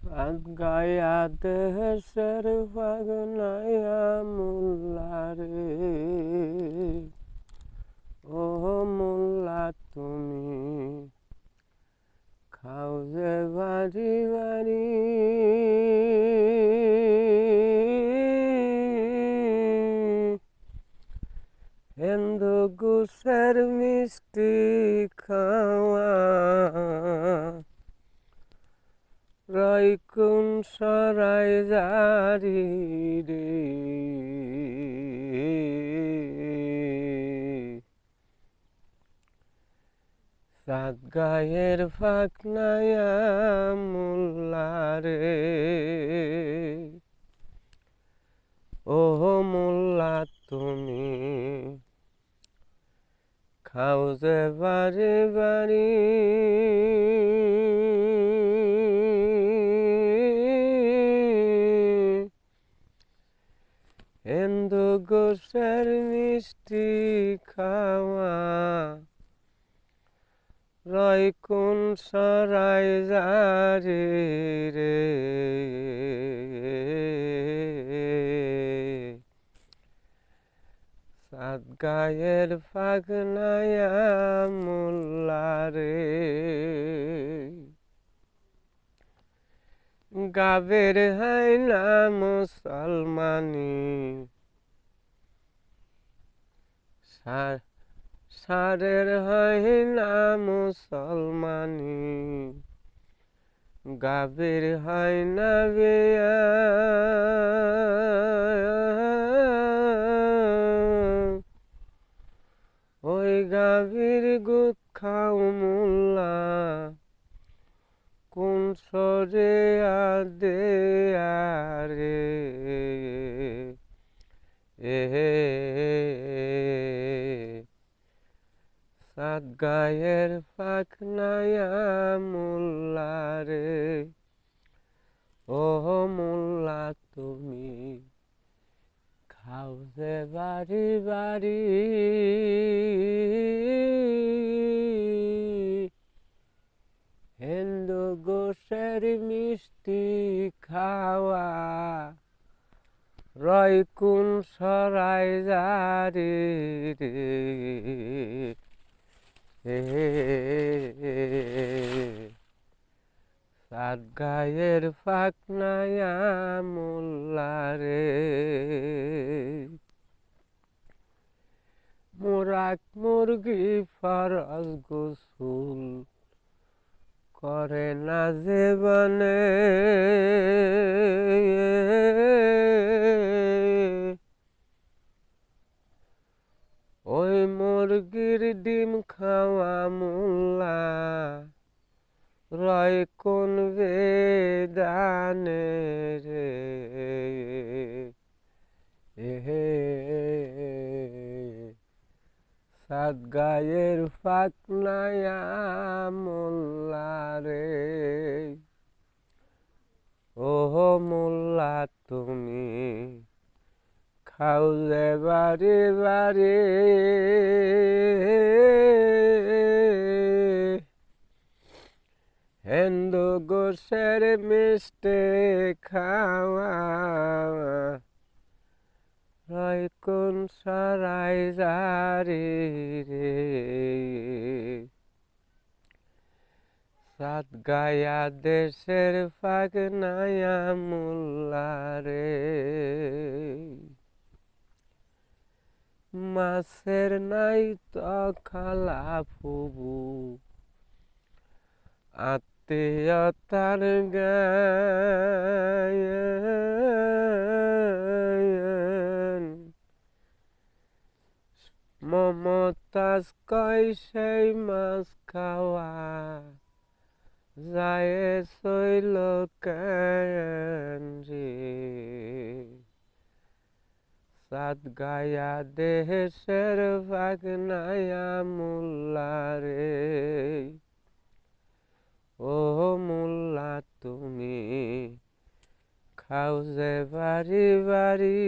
গায়া দেশের বাগনায়া মোল্লারে ও মোল্লা তুমি খাও যে বাড়ি বাড়ি হিন্দু গুসের মিষ্টি খাওয়া রাইকুন সরাই জারি রে। সাত গায়ের ফাঁকনায়া মোল্লারে ও মোল্লা, তুমি খাও যে বাড়ি বাড়ি গোসের মিষ্টি খাওয়া। রয় কোন সরাই জারি রে। সাত গায়ের ফাগনায়া মোল্লারে গাবের হাইনা মুসলমানি সা- সারের হাইনা মুসলমানি। গাবের হাইনা বেয়া ওই গাভীর গুত খাও মোল্লা, কোন সরে আদে আরে। এ সাত গায়ের পাখনায়া মোল্লা রে ও মোল্লা, তুমি খাও যে বাড়ি বাড়ি। হিন্দু গোসের মিষ্টি খাওয়া রয় কোন সরাই জারি রে। সাত গায়ের ফাঁকনায়া মোল্লারে মোরাক মুরগি ফরজ গোসুল করে না জীবনে ওই মুরগির সাত গায়ের ফাঁকনায়া মোল্লা রে। ও মোল্লা, তুমি খাও যে বাড়ি বাড়ি হিন্দু গোসের মিষ্টি খাওয়া সরাই জারি রে। সাত গায়া দেশের ফাঁক নায়া মোল্লা রে। মাছের নাই তো খালা ফুবু। আত্মীয়তার গায়ন মমতাজ কয় সেই মাছ খাওয়া যায় শৈল রে সাত গায়া দেশের বাগনায়া মোল্লা রে ও মোল্লা তুমি খাও যে বাড়ি বাড়ি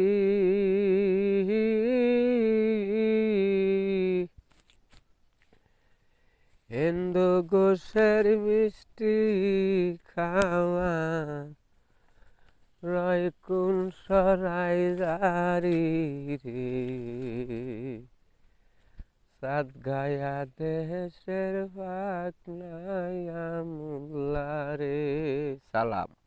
হিন্দু গোসের মিষ্টি খাওয়া। রয় কোন সরাই জারি রে। সাত গায়া দেশের ভাগ নাই আমুল্লা রে। সালাম।